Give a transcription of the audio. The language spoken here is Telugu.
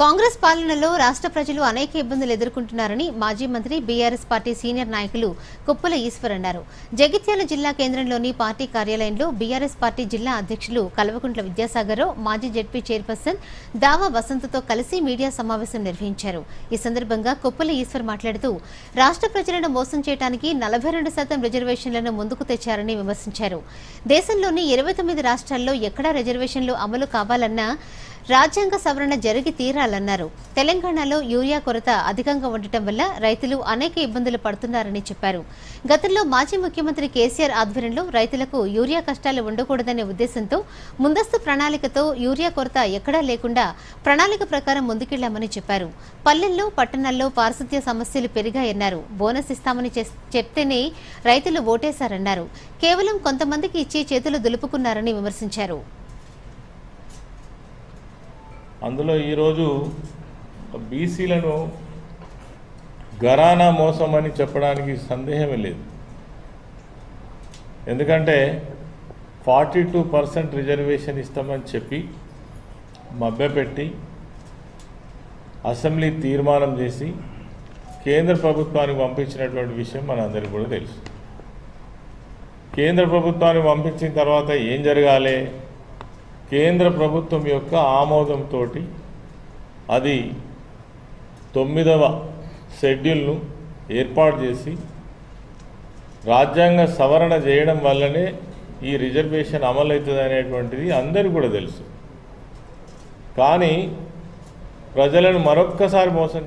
కాంగ్రెస్ పాలనలో రాష్ట్ర ప్రజలు అనేక ఇబ్బందులు ఎదుర్కొంటున్నారని మాజీ మంత్రి బీఆర్ఎస్ పార్టీ సీనియర్ నాయకులు కుప్పల ఈశ్వర్ అన్నారు. జగిత్యాల జిల్లా కేంద్రంలోని పార్టీ కార్యాలయంలో బీఆర్ఎస్ పార్టీ జిల్లా అధ్యక్షులు కల్వకుంట్ల విద్యాసాగర్రావు మాజీ జడ్పీ చైర్పర్సన్ దావా వసంతతో కలిసి మీడియా సమావేశం నిర్వహించారు. ఈ సందర్భంగా కుప్పల ఈశ్వర్ మాట్లాడుతూ రాష్ట్ర ప్రజలను మోసం చేయడానికి నలభై రెండు శాతం రిజర్వేషన్లను ముందుకు తెచ్చారని విమర్శించారు. దేశంలోని ఇరవై తొమ్మిది రాష్ట్రాల్లో ఎక్కడా రిజర్వేషన్లు అమలు కావాలన్నా రాజ్యాంగ సవరణ జరిగి తీరాలన్నారు. తెలంగాణలో యూరియా కొరత అధికంగా ఉండటం వల్ల రైతులు అనేక ఇబ్బందులు పడుతున్నారని చెప్పారు. గతంలో మాజీ ముఖ్యమంత్రి కేసీఆర్ ఆధ్వర్యంలో రైతులకు యూరియా కష్టాలు ఉండకూడదనే ఉద్దేశంతో ముందస్తు ప్రణాళికతో యూరియా కొరత ఎక్కడా లేకుండా ప్రణాళిక ప్రకారం ముందుకెళ్ళామని చెప్పారు. పల్లెల్లో పట్టణాల్లో పారిశుద్ధ్య సమస్యలు పెరిగాయన్నారు. బోనస్ ఇస్తామని చెప్తేనే రైతులు ఓటేశారన్నారు. కేవలం కొంతమందికి ఇచ్చి చేతులు దులుపుకున్నారని విమర్శించారు. అందులో ఈరోజు బీసీలను గరానా మోసం అని చెప్పడానికి సందేహమే లేదు. ఎందుకంటే ఫార్టీ టూ పర్సెంట్ రిజర్వేషన్ ఇస్తామని చెప్పి మభ్యపెట్టి అసెంబ్లీ తీర్మానం చేసి కేంద్ర ప్రభుత్వానికి పంపించినటువంటి విషయం మనందరికీ కూడా తెలుసు. కేంద్ర ప్రభుత్వానికి పంపించిన తర్వాత ఏం జరగాలి? కేంద్ర ప్రభుత్వం యొక్క ఆమోదంతో అది తొమ్మిదవ షెడ్యూల్ను ఏర్పాటు చేసి రాజ్యాంగ సవరణ చేయడం వల్లనే ఈ రిజర్వేషన్ అమలవుతుంది అనేటువంటిది అందరికీ కూడా తెలుసు. కానీ ప్రజలను మరొక్కసారి మోసం